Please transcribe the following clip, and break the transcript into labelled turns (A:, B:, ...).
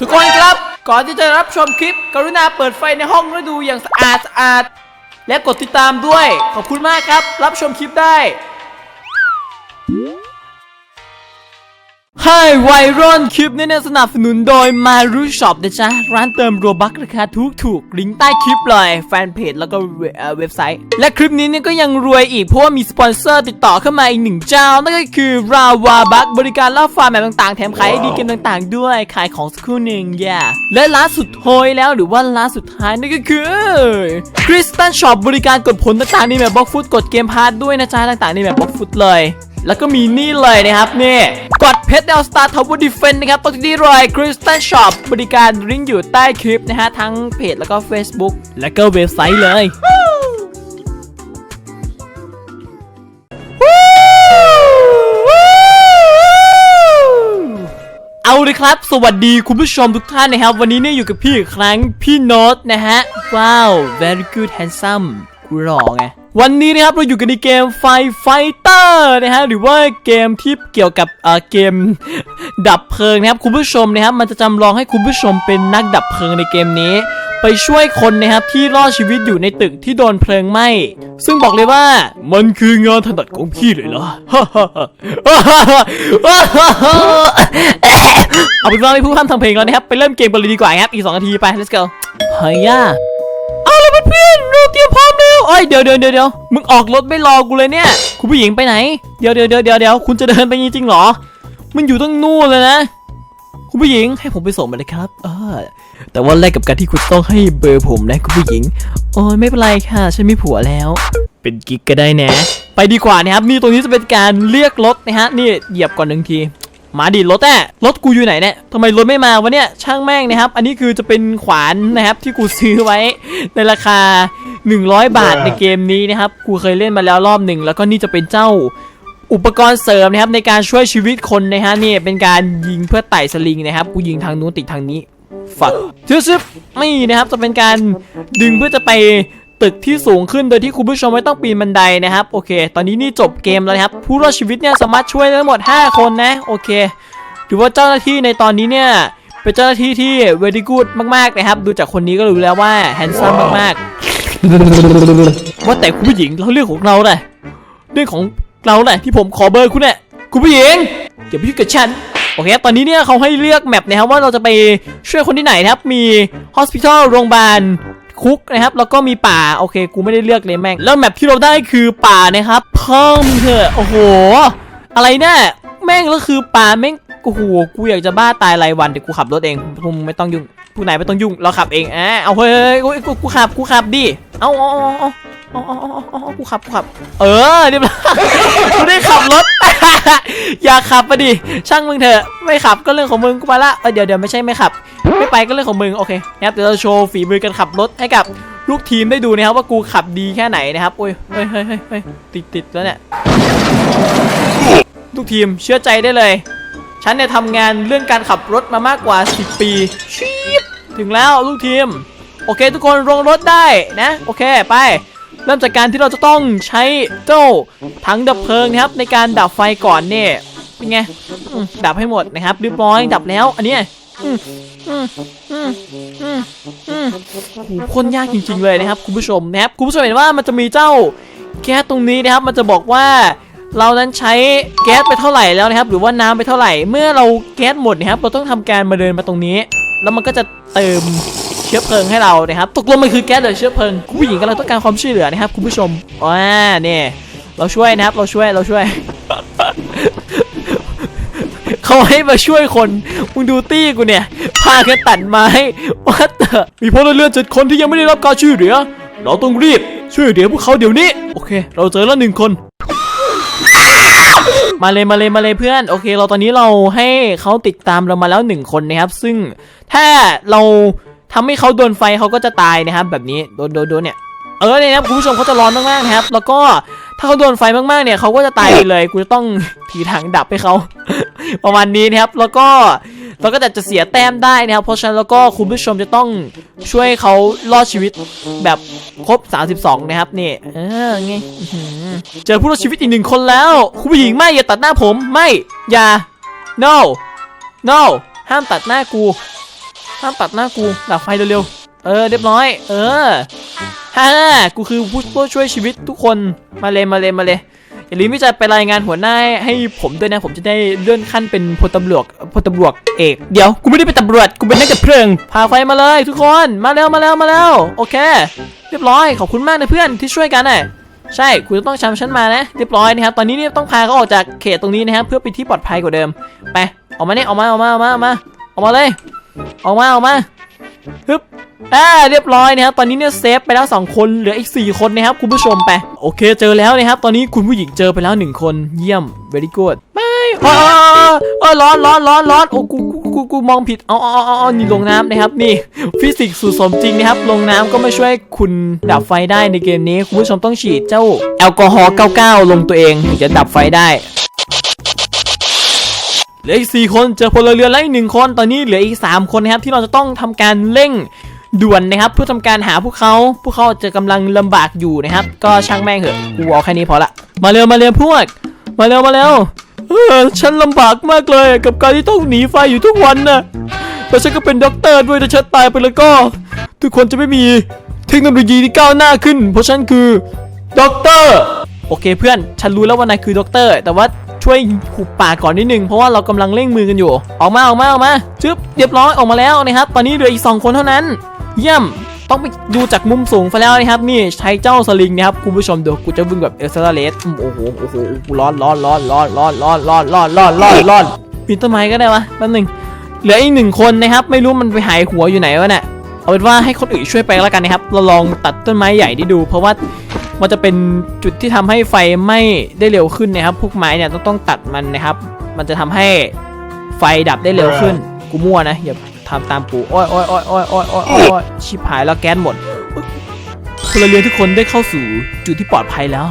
A: ทุกคนครับ ก่อนที่จะรับชมคลิป กรุณาเปิดไฟในห้องและดูอย่างสะอาดสะอาด และกดติดตามด้วย ขอบคุณมากครับ รับชมคลิปได้ ให้ไวรอนคลิปนี้เนี่ยสนับสนุนโดยมารูช็อปนะจ๊ะ ร้านเติมโรบัคราคาถูกถูกๆลิงก์ใต้คลิปเลย แฟนเพจแล้วก็เวเอ่อเว็บไซต์ และคลิปนี้เนี่ยก็ยังรวยอีก เพราะว่ามีสปอนเซอร์ติดต่อเข้ามาอีกหนึ่งเจ้า นั่นก็คือราวาบัคบริการล่าฟาร์มแบบต่างๆ แถมขายไอดีเกมต่างๆ ด้วย ขายของสักครู่หนึ่งอย่าและร้านสุดโหยแล้วหรือว่าร้านสุดท้ายนั่นก็คือคริสตันช็อปบริการกดผลต่างๆในแบบบล็อกฟุตกดเกมพาร์ทด้วยนะจ๊ะต่างๆในแบบบล็อกฟุตเลย แล้วก็มีนี่เลยนะครับนี่กดเพชรดาวสตาร์ทาวเวอร์ดิเฟนนะครับตรงที่รอยคริสตันช็อปบริการลิงก์อยู่ใต้คลิปนะฮะ ทั้งเพจแล้วก็ Facebook แล้วก็เว็บไซต์เลยเอาเลยครับ สวัสดีคุณผู้ชมทุกท่านนะครับ วันนี้เนี่ยอยู่กับพี่อีกครั้งพี่โน้ตนะฮะ ว้าว very good handsome กูหล่อไง วันนี้นะครับเราอยู่กันในเกมไฟไฟเตอร์นะฮะหรือว่าเกมที่เกี่ยวกับเอ่อเกมดับเพลิงนะครับคุณผู้ชมนะครับมันจะจำลองให้คุณผู้ชมเป็นนักดับเพลิงในเกมนี้ ไปช่วยคนนะครับที่รอดชีวิตอยู่ในตึกที่โดนเพลิงไหม้ซึ่งบอกเลยว่ามันคืองานถนัดของพี่เลยเหรอ เอาเป็นว่าไม่พูดพร่ำทำเพลงแล้วนะครับไปเริ่มเกมกันเลยดีกว่าครับอีก2นาทีไป let's go เฮ้ยเอาละเพื่อนๆเราเตรียมพร้อมแล้วเยเดี๋ยวเดี๋ยวเดี๋ยวเดี๋ยวมึงออกรถไม่รอกูเลยเนี่ย คุณผู้หญิงไปไหน เดี๋ยวเดี๋ยวเดี๋ยวเดี๋ยวคุณจะเดินไปจริงๆเหรอ มันอยู่ตั้งนู่นเลยนะ คุณผู้หญิงให้ผมไปส่งมาเลยครับเออแต่ว่าแลกกับการที่คุณต้องให้เบอร์ผมนะคุณผู้หญิง โอ้ยไม่เป็นไรค่ะ ฉันมีผัวแล้ว เป็นกิ๊กก็ได้นะ ไปดีกว่านะครับ นี่ตรงนี้จะเป็นการเรียกรถนะฮะ นี่เหยียบก่อนหนึ่งทีมาดิรถแอะรถกูอยู่ไหนเนี่ยทำไมรถไม่มาวะเนี่ยช่างแม่งนะครับ อันนี้คือจะเป็นขวานนะครับที่กูซื้อไว้ในราคา 100 บาทในเกมนี้นะครับกูเคยเล่นมาแล้วรอบหนึ่งแล้วก็นี่จะเป็นเจ้าอุปกรณ์เสริมนะครับในการช่วยชีวิตคนนะฮะนี่เป็นการยิงเพื่อไต่สลิงนะครับกูยิงทางนู้นติดทางนี้ฝักชึบชึบไม่นะครับจะเป็นการดึงเพื่อจะไปตึกที่สูงขึ้นโดยที่คุณผู้ชมไม่ต้องปีนบันไดนะครับโอเค ตอนนี้นี่จบเกมแล้วนะครับ ผู้รอดชีวิตเนี่ยสามารถช่วยได้ทั้งหมด 5 คนนะโอเคถือว่าเจ้าหน้าที่ในตอนนี้เนี่ยเป็นเจ้าหน้าที่ที่ very good มากๆนะครับ ดูจากคนนี้ก็รู้แล้วว่า handsome มากๆ ว่าแต่คุณผู้หญิงเราเรื่องของเราเลยเรื่องของเราแหละที่ผมขอเบอร์คุณเนี่ยคุณผู้หญิงอย่าไปยุ่งกับฉันโอเคตอนนี้เนี่ยเขาให้เลือกแมปนะครับว่าเราจะไปช่วยคนที่ไหนนะครับ มี hospital โรงพยาบาลคุกนะครับ แล้วก็มีป่า โอเค กูไม่ได้เลือกเลยแม่ง แล้วแมปที่เราได้คือป่านะครับเพิ่มเถอะ โอ้โห อะไรเนี่ย แม่งแล้วคือป่าแม่ง โอ้โห กูอยากจะบ้าตายรายวันเดี๋ยวกูขับรถเองมึงไม่ต้องยุ่ง ผู้ไหนไม่ต้องยุ่ง เราขับเองอะเอาเฮ้ยกู กูขับ กูขับดิ เอาเอาเอาเอาอ๋ออ๋ออ๋ออ๋อกูขับกูขับ เออเรียบร้อยกูได้ขับรถ อย่าขับมาดิ ช่างมึงเถอะ ไม่ขับก็เรื่องของมึงกูไปละเออเดี๋ยวเดี๋ยวไม่ใช่ไม่ขับ ไม่ไปก็เรื่องของมึง โอเคนะครับเดี๋ยวเราโชว์ฝีมือการขับรถให้กับลูกทีมได้ดูนะครับว่ากูขับดีแค่ไหนนะครับโอ้ยเฮ้ยเฮ้ยเฮ้ยเฮ้ยติดติดแล้วเนี่ย ลูกทีมเชื่อใจได้เลย ฉันเนี่ยทำงานเรื่องการขับรถมามากกว่า 10 ปีชีบถึงแล้วลูกทีม โอเค ทุกคนลงรถได้นะ โอเคไป เริ่มจากการที่เราจะต้องใช้เจ้าถังดับเพลิงนะครับ ในการดับไฟก่อนเนี่ยเป็นไงดับให้หมดนะครับเรียบร้อยดับแล้ว อันนี้อืมอืมอืมอืมโหคนยากจริงๆเลยนะครับ คุณผู้ชมนะครับคุณผู้ชมเห็นว่ามันจะมีเจ้าแก๊สตรงนี้นะครับ มันจะบอกว่าเรานั้นใช้แก๊สไปเท่าไหร่แล้วนะครับ หรือว่าน้ำไปเท่าไหร่ เมื่อเราแก๊สหมดนะครับ เราต้องทำการมาเดินมาตรงนี้ แล้วมันก็จะเติม เชื้อเพลิงให้เรานะครับตกลงมันคือแก๊สหรือเชื้อเพลิงคุณผู้หญิงกำลังต้องการความช่วยเหลือนะครับคุณผู้ชมอ่าเนี่ยเราช่วยนะครับเราช่วยเราช่วยเขาให้มาช่วยคนมึงดูตี้กูเนี่ยพากันตัดไม้วัดเตอมีพลเรือนเจ็ดคนที่ยังไม่ได้รับการช่วยเหลือเราต้องรีบช่วยเหลือพวกเขาเดี๋ยวนี้โอเค เราเจอแล้วหนึ่งคนมาเลยมาเลยมาเลยเพื่อนโอเค เราตอนนี้เราให้เขาติดตามเรามาแล้วหนึ่งคนนะครับ ซึ่งถ้าเรา ทำให้เขาโดนไฟเขาก็จะตายนะครับ แบบนี้โดนโดนโดนเนี่ยเออเนี่ยนะครับคุณผู้ชมเขาจะร้อนมากๆนะครับ แล้วก็ถ้าเขาโดนไฟมากๆเนี่ยเขาก็จะตายไปเลยกูจะต้องถือถังดับให้เขาประมาณนี้นะครับ แล้วก็เราก็จะจะเสียแต้มได้นะครับ เพราะฉะนั้นแล้วก็คุณผู้ชมจะต้องช่วยเขารอดชีวิตแบบครบ 32 นะครับนี่เออไงเจอผู้รอดชีวิตอีกหนึ่งคนแล้ว คุณผู้หญิงไม่อย่าตัดหน้าผมไม่อย่า no no ห้ามตัดหน้ากู ห้ามตัดหน้ากูดับไฟเร็วๆ เออเรียบร้อย เออฮ่ากูคือผู้ช่วยชีวิตทุกคนมาเลยมาเลยมาเลยอย่าลืมที่จะไปรายงานหัวหน้าให้ผมด้วยนะ ผมจะได้เลื่อนขั้นเป็นพลตำรวจพลตำรวจเอกเดี๋ยวกูไม่ได้เป็นตำรวจกูเป็นนักดับเพลิงพาไฟมาเลยทุกคนมาแล้วมาแล้วมาแล้วโอเค เรียบร้อยขอบคุณมากนะเพื่อนที่ช่วยกันน่ะใช่คุณจะต้องจำฉันมานะเรียบร้อยนะครับตอนนี้เนี่ยต้องพาเขาออกจากเขตตรงนี้นะครับเพื่อไปที่ปลอดภัยกว่าเดิม ไปออกมาเนี่ยออกมาออกมาออกมาออกมาออกมาเลย ออกมาออกมาฮึบอ่าเรียบร้อยนะครับตอนนี้เนี่ยเซฟไปแล้ว 2 คนเหลืออีก 4 คนนะครับคุณผู้ชมไป โอเคเจอแล้วนะครับตอนนี้คุณผู้หญิงเจอไปแล้ว 1 คนเยี่ยม very good ไม่โอ้โอ้ร้อนร้อนร้อนร้อนโอ้กูกูกูกูมองผิดเอาเอาเอาเอนี่ลงน้ำนะครับนี่ฟิสิกส์สูตรสมจริงนะครับ ลงน้ำก็ไม่ช่วยคุณดับไฟได้ในเกมนี้ คุณผู้ชมต้องฉีดเจ้าแอลกอฮอล์99 ลงตัวเองถึงจะดับไฟได้ ลืออีก4คนเจอพลเรือนแล้วอีกหนึ่งคนตอนนี้เหลืออีก 3 คนนะครับที่เราจะต้องทำการเร่งด่วนนะครับเพื่อทำการหาพวกเขาพวกเขาจะกำลังลำบากอยู่นะครับ ก็ช่างแม่งเถอะกูเอาแค่นี้พอละมาเร็วมาเร็วพวก มาเร็วมาเร็วเออฉันลำบากมากเลยกับการที่ต้องหนีไฟอยู่ทุกวันนะแล้วฉันก็เป็นด็อกเตอร์ด้วยถ้าฉันตายไปแล้วก็ ทุกคนจะไม่มีเทคโนโลยีที่ก้าวหน้าขึ้น เพราะฉันคือด็อกเตอร์โอเคเพื่อน ฉันรู้แล้วว่านายคือด็อกเตอร์ แต่ว่า ช่วยหุบปากก่อนนิดนึงเพราะว่าเรากำลังเร่งมือกันอยู่ ออกมาออกมาออกมาจึ๊บเรียบร้อยออกมาแล้วนะครับ ตอนนี้เหลืออีก 2 คนเท่านั้น เยี่ยมต้องไปดูจากมุมสูงไปแล้วนะครับ นี่ใช้เจ้าสลิงนะครับคุณผู้ชมเดูกูจะวิ่งแบบเอลซาเลสโอ้โหโอ้โหร้อนร้อนร้อนร้อนร้อนร้อนร้อนร้อนร้อนร้อนร้อนปีนต้นไม้ก็ได้วะแป๊บหนึงเหลืออีกหนึ่งคนนะครับ ไม่รู้มันไปหายหัวอยู่ไหนวะเนี่ย เอาเป็นว่าให้คนอื่นช่วยไปแล้วกันนะครับ เราลองตัดต้นไม้ใหญ่ได้ดู เพราะว่ามันจะเป็นจุดที่ทำให้ไฟไหม้ได้เร็วขึ้นนะครับ พวกไม้เนี่ยต้องต้องตัดมันนะครับ มันจะทำให้ไฟดับได้เร็วขึ้น กูมั่วนะอย่าทำตามกูโอ้ยโอ้ยโอ้ยโอ้ยโอ้ยโอ้ยโอ้ยชิบหายแล้วแก๊สหมดพลเรือนทุกคนได้เข้าสู่จุดที่ปลอดภัยแล้ว